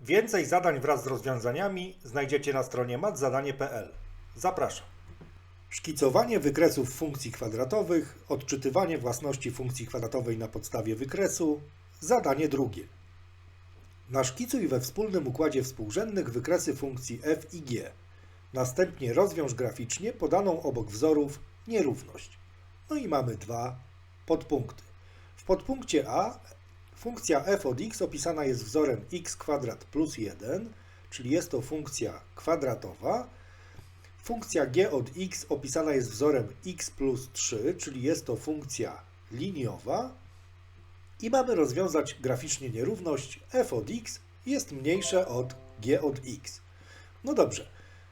Więcej zadań wraz z rozwiązaniami znajdziecie na stronie matzadanie.pl. Zapraszam. Szkicowanie wykresów funkcji kwadratowych, odczytywanie własności funkcji kwadratowej na podstawie wykresu. Zadanie drugie. Naszkicuj we wspólnym układzie współrzędnych wykresy funkcji f i g. Następnie rozwiąż graficznie podaną obok wzorów nierówność. No i mamy dwa podpunkty. W podpunkcie A funkcja f od x opisana jest wzorem x kwadrat plus 1, czyli jest to funkcja kwadratowa. Funkcja g od x opisana jest wzorem x plus 3, czyli jest to funkcja liniowa. I mamy rozwiązać graficznie nierówność f od x jest mniejsze od g od x. No dobrze,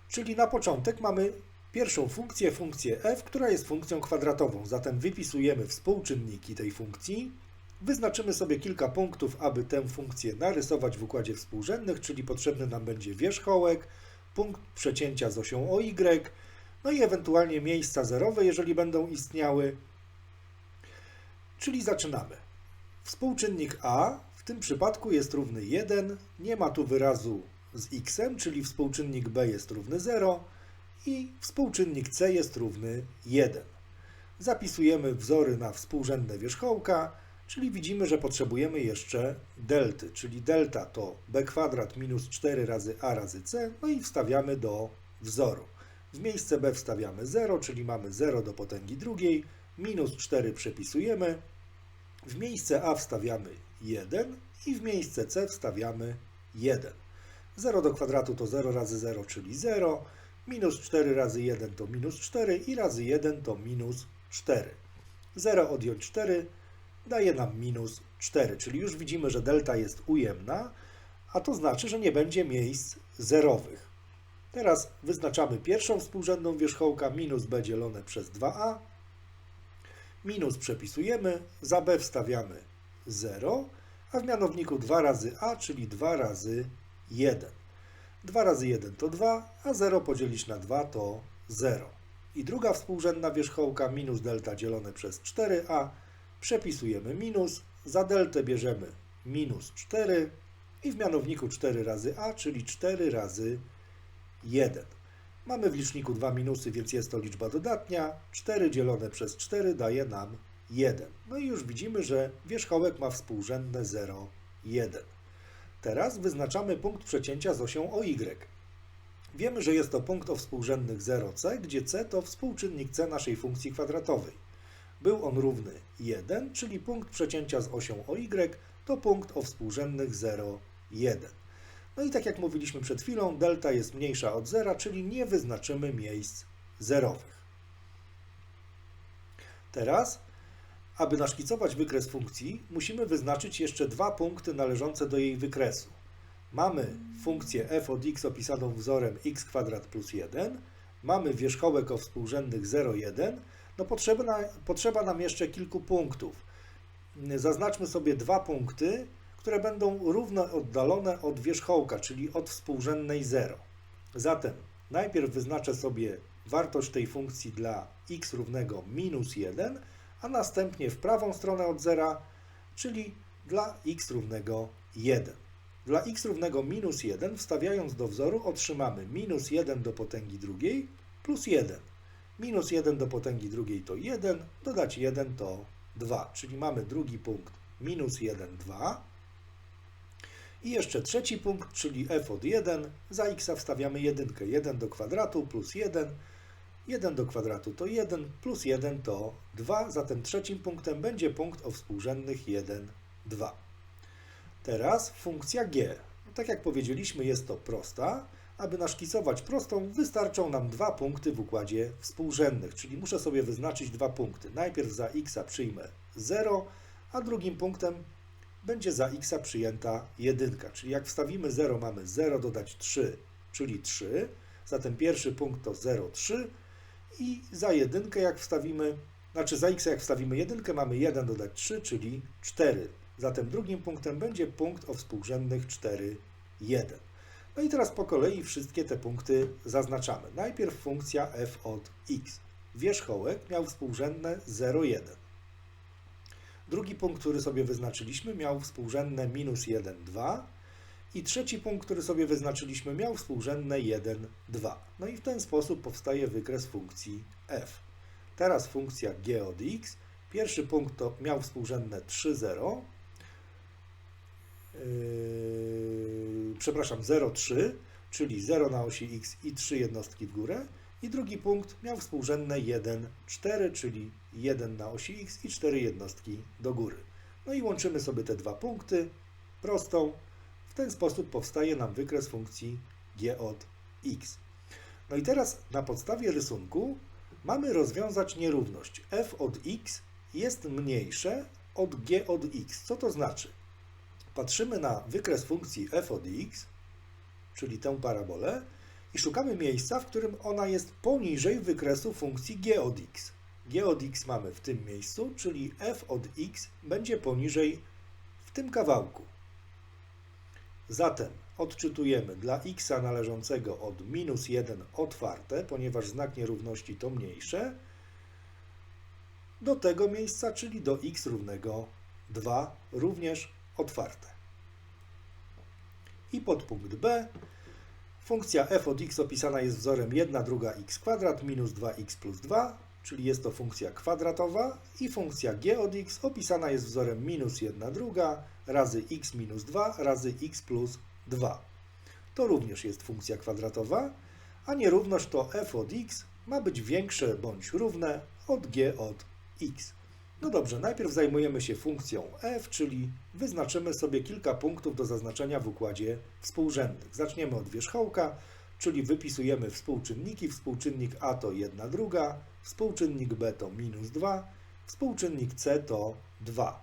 czyli na początek mamy pierwszą funkcję, funkcję f, która jest funkcją kwadratową. Zatem wypisujemy współczynniki tej funkcji. Wyznaczymy sobie kilka punktów, aby tę funkcję narysować w układzie współrzędnych, czyli potrzebny nam będzie wierzchołek, punkt przecięcia z osią OY, no i ewentualnie miejsca zerowe, jeżeli będą istniały. Czyli zaczynamy. Współczynnik a w tym przypadku jest równy 1, nie ma tu wyrazu z x, czyli współczynnik b jest równy 0 i współczynnik c jest równy 1. Zapisujemy wzory na współrzędne wierzchołka, czyli widzimy, że potrzebujemy jeszcze delty, czyli delta to b kwadrat minus 4 razy a razy c, no i wstawiamy do wzoru. W miejsce b wstawiamy 0, czyli mamy 0 do potęgi drugiej, minus 4 przepisujemy, w miejsce a wstawiamy 1 i w miejsce c wstawiamy 1. 0 do kwadratu to 0 razy 0, czyli 0, minus 4 razy 1 to minus 4 i razy 1 to minus 4. 0 odjąć 4 daje nam minus 4, czyli już widzimy, że delta jest ujemna, a to znaczy, że nie będzie miejsc zerowych. Teraz wyznaczamy pierwszą współrzędną wierzchołka minus b dzielone przez 2a. Minus przepisujemy, za b wstawiamy 0, a w mianowniku 2 razy a, czyli 2 razy 1. 2 razy 1 to 2, a 0 podzielić na 2 to 0. I druga współrzędna wierzchołka minus delta dzielone przez 4a, przepisujemy minus, za deltę bierzemy minus 4 i w mianowniku 4 razy a, czyli 4 razy 1. Mamy w liczniku dwa minusy, więc jest to liczba dodatnia. 4 dzielone przez 4 daje nam 1. No i już widzimy, że wierzchołek ma współrzędne 0, 1. Teraz wyznaczamy punkt przecięcia z osią OY. Wiemy, że jest to punkt o współrzędnych 0c, gdzie c to współczynnik c naszej funkcji kwadratowej. Był on równy 1, czyli punkt przecięcia z osią OY to punkt o współrzędnych 0, 1. No i tak jak mówiliśmy przed chwilą, delta jest mniejsza od 0, czyli nie wyznaczymy miejsc zerowych. Teraz, aby naszkicować wykres funkcji, musimy wyznaczyć jeszcze dwa punkty należące do jej wykresu. Mamy funkcję f od x opisaną wzorem x kwadrat plus 1, mamy wierzchołek o współrzędnych 0, 1, no potrzeba, potrzeba nam jeszcze kilku punktów. Zaznaczmy sobie dwa punkty, które będą równo oddalone od wierzchołka, czyli od współrzędnej 0. Zatem najpierw wyznaczę sobie wartość tej funkcji dla x równego minus 1, a następnie w prawą stronę od 0, czyli dla x równego 1. Dla x równego minus 1 wstawiając do wzoru otrzymamy minus 1 do potęgi drugiej plus 1. Minus 1 do potęgi drugiej to 1, dodać 1 to 2, czyli mamy drugi punkt minus 1, 2. I jeszcze trzeci punkt, czyli f od 1. Za x wstawiamy 1. 1 do kwadratu plus 1. 1 do kwadratu to 1, plus 1 to 2. Zatem trzecim punktem będzie punkt o współrzędnych 1, 2. Teraz funkcja g. Tak jak powiedzieliśmy, jest to prosta. Aby naszkicować prostą, wystarczą nam dwa punkty w układzie współrzędnych, czyli muszę sobie wyznaczyć dwa punkty. Najpierw za x przyjmę 0, a drugim punktem będzie za x przyjęta 1. Czyli jak wstawimy 0, mamy 0 dodać 3, czyli 3. Zatem pierwszy punkt to 0, 3 i za 1 jak wstawimy, znaczy za x jak wstawimy 1, mamy 1 dodać 3, czyli 4. Zatem drugim punktem będzie punkt o współrzędnych 4, 1. No i teraz po kolei wszystkie te punkty zaznaczamy. Najpierw funkcja f od x. Wierzchołek miał współrzędne 0, 1. Drugi punkt, który sobie wyznaczyliśmy, miał współrzędne minus 1, 2. I trzeci punkt, który sobie wyznaczyliśmy, miał współrzędne 1, 2. No i w ten sposób powstaje wykres funkcji f. Teraz funkcja g od x. Pierwszy punkt to miał współrzędne 3, 0. Yy, przepraszam, 0, 3, czyli 0 na osi x i 3 jednostki w górę. I drugi punkt miał współrzędne 1, 4, czyli 1 na osi x i 4 jednostki do góry. No i łączymy sobie te dwa punkty prostą. W ten sposób powstaje nam wykres funkcji g od x. No i teraz na podstawie rysunku mamy rozwiązać nierówność. f od x jest mniejsze od g od x. Co to znaczy? Patrzymy na wykres funkcji f od x, czyli tę parabolę, i szukamy miejsca, w którym ona jest poniżej wykresu funkcji g od x. g od x mamy w tym miejscu, czyli f od x będzie poniżej w tym kawałku. Zatem odczytujemy dla x należącego od minus 1 otwarte, ponieważ znak nierówności to mniejsze, do tego miejsca, czyli do x równego 2, również otwarte. I podpunkt B. Funkcja f od x opisana jest wzorem 1 druga x kwadrat minus 2x plus 2, czyli jest to funkcja kwadratowa i funkcja g od x opisana jest wzorem minus 1 druga razy x minus 2 razy x plus 2. To również jest funkcja kwadratowa, a nierówność to f od x ma być większe bądź równe od g od x. No dobrze, najpierw zajmujemy się funkcją f, czyli wyznaczymy sobie kilka punktów do zaznaczenia w układzie współrzędnych. Zaczniemy od wierzchołka, czyli wypisujemy współczynniki. Współczynnik a to 1 druga, współczynnik b to minus 2, współczynnik c to 2.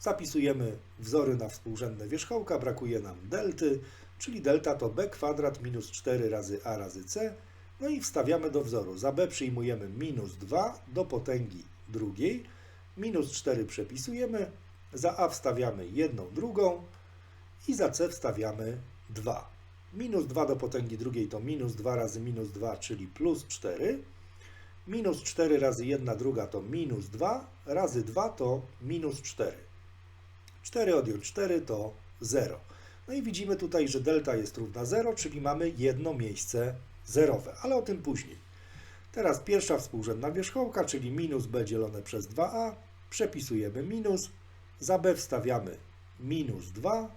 Zapisujemy wzory na współrzędne wierzchołka, brakuje nam delty, czyli delta to b kwadrat minus 4 razy a razy c. No i wstawiamy do wzoru. Za b przyjmujemy minus 2 do potęgi drugiej, minus 4 przepisujemy, za a wstawiamy jedną drugą i za c wstawiamy 2. Minus 2 do potęgi drugiej to minus 2 razy minus 2, czyli plus 4. Minus 4 razy 1 druga to minus 2, razy 2 to minus 4. 4 odjąć 4 to 0. No i widzimy tutaj, że delta jest równa 0, czyli mamy jedno miejsce zerowe, ale o tym później. Teraz pierwsza współrzędna wierzchołka, czyli minus b dzielone przez 2a. Przepisujemy minus. Za b wstawiamy minus 2,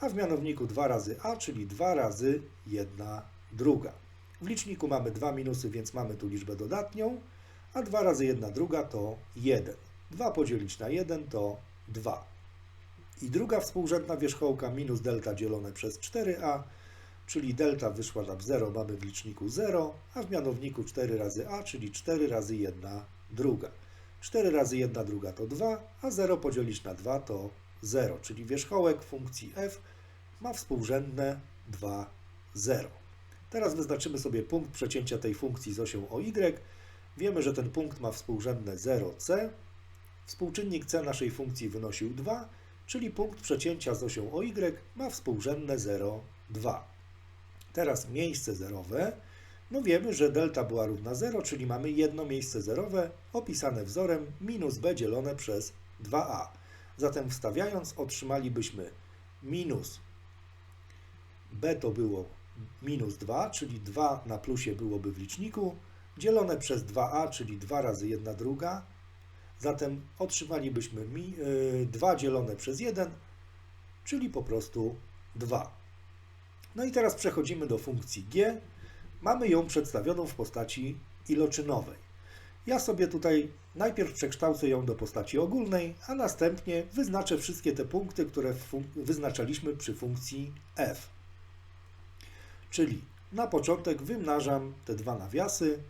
a w mianowniku 2 razy a, czyli 2 razy 1 druga. W liczniku mamy dwa minusy, więc mamy tu liczbę dodatnią, a 2 razy 1 druga to 1. 2 podzielić na 1 to 2. I druga współrzędna wierzchołka minus delta dzielone przez 4a, czyli delta wyszła nam 0, mamy w liczniku 0, a w mianowniku 4 razy a, czyli 4 razy 1 druga. 4 razy 1 druga to 2, a 0 podzielić na 2 to 0, czyli wierzchołek funkcji f ma współrzędne 2, 0. Teraz wyznaczymy sobie punkt przecięcia tej funkcji z osią o y. Wiemy, że ten punkt ma współrzędne 0c. Współczynnik c naszej funkcji wynosił 2, czyli punkt przecięcia z osią o y ma współrzędne 0, 2. Teraz miejsce zerowe. No wiemy, że delta była równa 0, czyli mamy jedno miejsce zerowe opisane wzorem minus b dzielone przez 2a. Zatem wstawiając otrzymalibyśmy minus b to było minus 2, czyli 2 na plusie byłoby w liczniku, dzielone przez 2a, czyli 2 razy 1 druga. Zatem otrzymalibyśmy 2 dzielone przez 1, czyli po prostu 2. No i teraz przechodzimy do funkcji g. Mamy ją przedstawioną w postaci iloczynowej. Ja sobie tutaj najpierw przekształcę ją do postaci ogólnej, a następnie wyznaczę wszystkie te punkty, które wyznaczaliśmy przy funkcji f. Czyli na początek wymnażam te dwa nawiasy.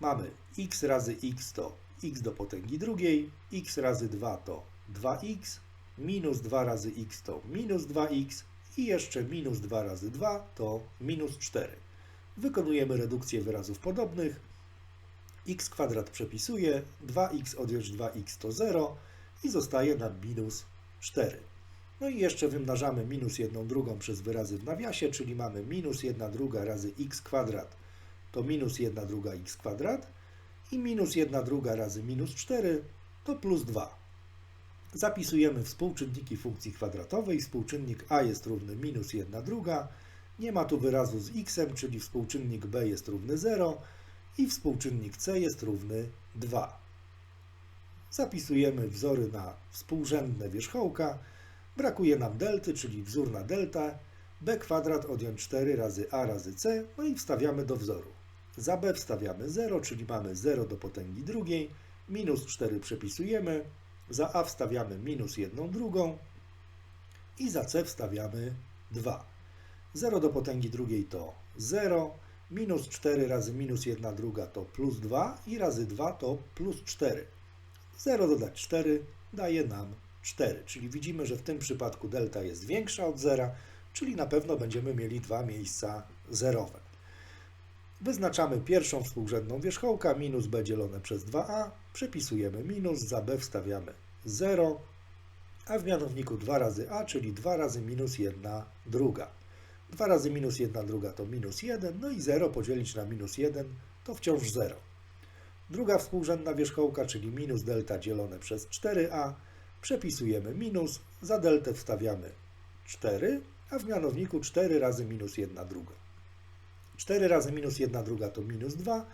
Mamy x razy x to x do potęgi drugiej, x razy 2 to 2x, minus 2 razy x to minus 2x, i jeszcze minus 2 razy 2 to minus 4. Wykonujemy redukcję wyrazów podobnych. x kwadrat przepisuje, 2x odjąć 2x to 0 i zostaje nam minus 4. No i jeszcze wymnażamy minus 1 drugą przez wyrazy w nawiasie, czyli mamy minus 1 druga razy x kwadrat to minus 1 druga x kwadrat i minus 1 druga razy minus 4 to plus 2. Zapisujemy współczynniki funkcji kwadratowej. Współczynnik a jest równy minus 1 druga. Nie ma tu wyrazu z x, czyli współczynnik b jest równy 0 i współczynnik c jest równy 2. Zapisujemy wzory na współrzędne wierzchołka. Brakuje nam delty, czyli wzór na deltę. b kwadrat odjąć 4 razy a razy c, no i wstawiamy do wzoru. Za b wstawiamy 0, czyli mamy 0 do potęgi drugiej. Minus 4 przepisujemy. Za a wstawiamy minus 1 drugą. I za c wstawiamy 2. 0 do potęgi drugiej to 0. Minus 4 razy minus 1 druga to plus 2 i razy 2 to plus 4. 0 dodać 4 daje nam 4, czyli widzimy, że w tym przypadku delta jest większa od 0, czyli na pewno będziemy mieli dwa miejsca zerowe. Wyznaczamy pierwszą współrzędną wierzchołka, minus b dzielone przez 2a, przepisujemy minus, za b wstawiamy 0, a w mianowniku 2 razy a, czyli 2 razy minus 1 druga. 2 razy minus 1 druga to minus 1, no i 0 podzielić na minus 1 to wciąż 0. Druga współrzędna wierzchołka, czyli minus delta dzielone przez 4a, przepisujemy minus, za deltę wstawiamy 4, a w mianowniku 4 razy minus 1 druga. 4 razy minus 1 druga to minus 2,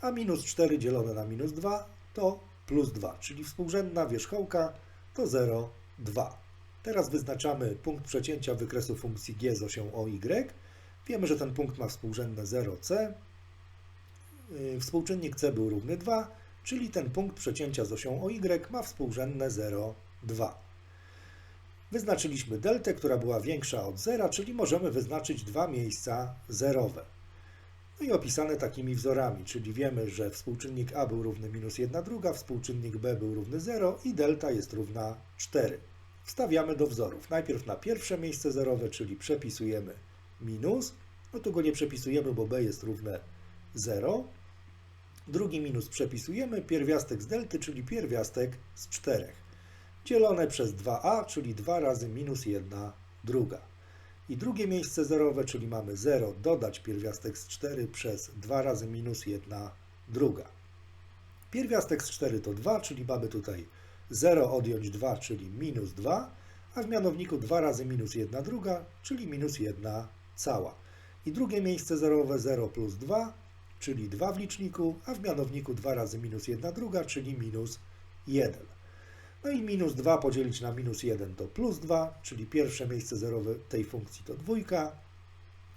a minus 4 dzielone na minus 2 to plus 2, czyli współrzędna wierzchołka to 0, 2. Teraz wyznaczamy punkt przecięcia wykresu funkcji g z osią OY. Wiemy, że ten punkt ma współrzędne 0c. Yy, Współczynnik c był równy 2, czyli ten punkt przecięcia z osią OY ma współrzędne 0, 2. Wyznaczyliśmy deltę, która była większa od 0, czyli możemy wyznaczyć dwa miejsca zerowe. No i opisane takimi wzorami, czyli wiemy, że współczynnik a był równy minus 1 druga, współczynnik b był równy 0 i delta jest równa 4. Wstawiamy do wzorów. Najpierw na pierwsze miejsce zerowe, czyli przepisujemy minus. No tu go nie przepisujemy, bo b jest równe 0. Drugi minus przepisujemy, pierwiastek z delty, czyli pierwiastek z 4. Dzielone przez 2a, czyli 2 razy minus 1 druga. I drugie miejsce zerowe, czyli mamy 0 dodać pierwiastek z 4 przez 2 razy minus 1 druga. Pierwiastek z 4 to 2, czyli mamy tutaj 0 odjąć 2, czyli minus 2, a w mianowniku 2 razy minus 1 druga, czyli minus 1 cała. I drugie miejsce zerowe 0 plus 2, czyli 2 w liczniku, a w mianowniku 2 razy minus 1 druga, czyli minus 1. No i minus 2 podzielić na minus 1 to plus 2, czyli pierwsze miejsce zerowe tej funkcji to dwójka,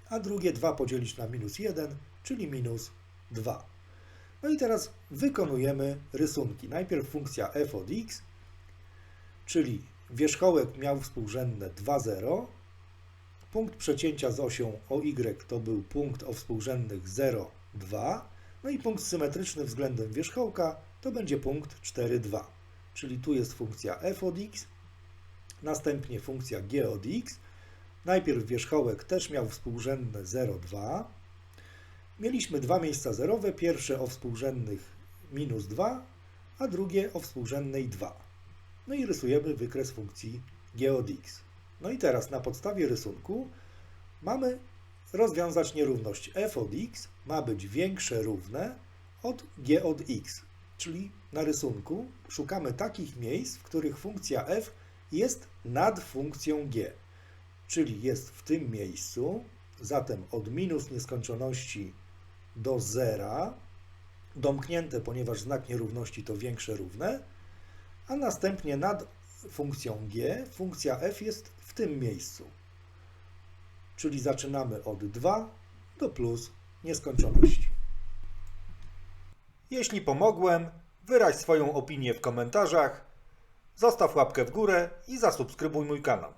a drugie 2 podzielić na minus 1, czyli minus 2. No i teraz wykonujemy rysunki. Najpierw funkcja f od x, czyli wierzchołek miał współrzędne 2, 0. Punkt przecięcia z osią OY to był punkt o współrzędnych 0, 2. No i punkt symetryczny względem wierzchołka to będzie punkt 4, 2. Czyli tu jest funkcja f od x, następnie funkcja g od x. Najpierw wierzchołek też miał współrzędne 0, 2. Mieliśmy dwa miejsca zerowe, pierwsze o współrzędnych minus 2, a drugie o współrzędnej 2. No i rysujemy wykres funkcji g od x. No i teraz na podstawie rysunku mamy rozwiązać nierówność f od x ma być większe równe od g od x. Czyli na rysunku szukamy takich miejsc, w których funkcja f jest nad funkcją g. Czyli jest w tym miejscu, zatem od minus nieskończoności do zera, domknięte, ponieważ znak nierówności to większe równe, a następnie nad funkcją g funkcja f jest w tym miejscu. Czyli zaczynamy od 2 do plus nieskończoności. Jeśli pomogłem, wyraź swoją opinię w komentarzach, zostaw łapkę w górę i zasubskrybuj mój kanał.